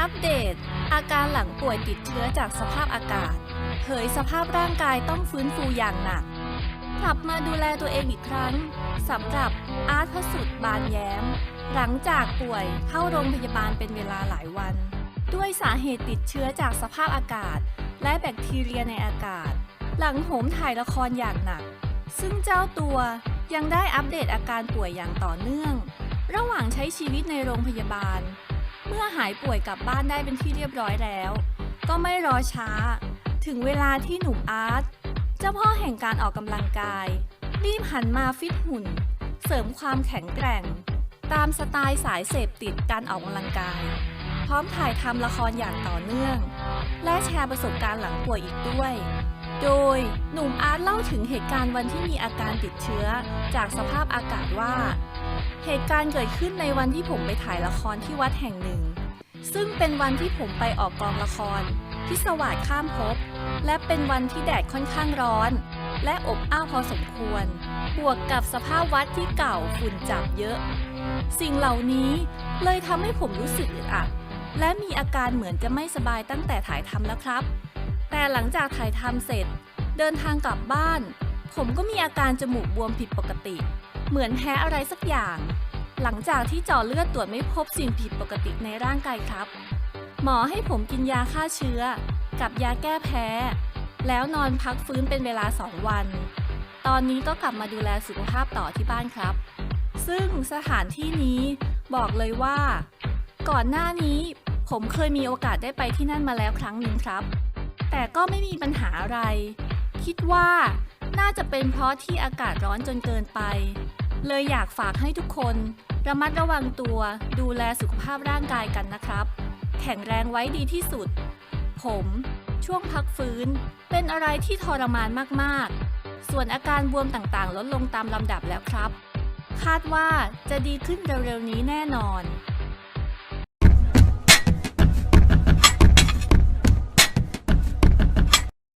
อัปเดต อาการหลังป่วยติดเชื้อจากสภาพอากาศ เผยสภาพร่างกายต้องฟื้นฟูอย่างหนัก กลับมาดูแลตัวเองอีกครั้งสำหรับอาร์ตพระสุดบานแย้ม หลังจากป่วยเข้าโรงพยาบาลเป็นเวลาหลายวัน ด้วยสาเหตุติดเชื้อจากสภาพอากาศ และแบคทีเรียในอากาศ หลังโหมถ่ายละครอย่างหนัก ซึ่งเจ้าตัวยังได้อัปเดตอาการป่วยอย่างต่อเนื่อง ระหว่างใช้ชีวิตในโรงพยาบาล เมื่อหายป่วยกลับบ้านได้เป็นที่เรียบร้อยแล้ว ก็ไม่รอช้า ถึงเวลาที่หนุ่มอาร์ตเจ้าพ่อแห่งการออกกำลังกาย รีบหันมาฟิตหุ่น เสริมความแข็งแกร่ง ตามสไตล์สายเสพติดการออกกำลังกาย พร้อมถ่ายทำละครอย่างต่อเนื่อง และแชร์ประสบการณ์หลังป่วยอีกด้วย โดยหนุ่มอาร์ตเล่าถึงเหตุการณ์วันที่มีอาการติดเชื้อ จากสภาพอากาศว่า เหตุการณ์เกิดขึ้นในวันที่ผมไปถ่ายละครที่วัดแห่งหนึ่ง ซึ่งเป็นวันที่ผมไปออกกองละครที่สวัสดข้ามภพและเป็นวันที่แดดค่อนข้างร้อน และอบอ้าวพอสมควร บวกกับสภาพวัดที่เก่าฝุ่นจับเยอะ สิ่งเหล่านี้เลยทำให้ผมรู้สึกอึดอัด และมีอาการเหมือนจะไม่สบายตั้งแต่ถ่ายทำแล้วครับ แต่หลังจากถ่ายทำเสร็จ เดินทางกลับบ้าน ผมก็มีอาการจมูกบวมผิดปกติ เหมือนแพ้อะไรสักอย่าง หลังจากที่เจาะเลือดตรวจไม่พบสิ่งผิดปกติในร่างกายครับ หมอให้ผมกินยาฆ่าเชื้อ กับยาแก้แพ้ แล้วนอนพักฟื้นเป็นเวลา2วัน ตอนนี้ก็กลับมาดูแลสุขภาพต่อที่บ้านครับ ซึ่งสถานที่นี้บอกเลยว่า ก่อนหน้านี้ ผมเคยมีโอกาสได้ไปที่นั่นมาแล้วครั้งหนึ่งครับ แต่ก็ไม่มีปัญหาอะไร คิดว่าน่าจะเป็นเพราะที่อากาศร้อนจนเกินไป เลยอยากฝากให้ทุกคน ระมัดระวังตัวดูแลสุขภาพร่างกายกันนะครับ แข็งแรงไว้ดีที่สุด ผม ช่วงพักฟื้น เป็นอะไรที่ทรมานมากๆ ส่วนอาการบวมต่างๆ ลดลงตามลำดับแล้วครับ คาดว่าจะดีขึ้นเร็วๆนี้แน่นอน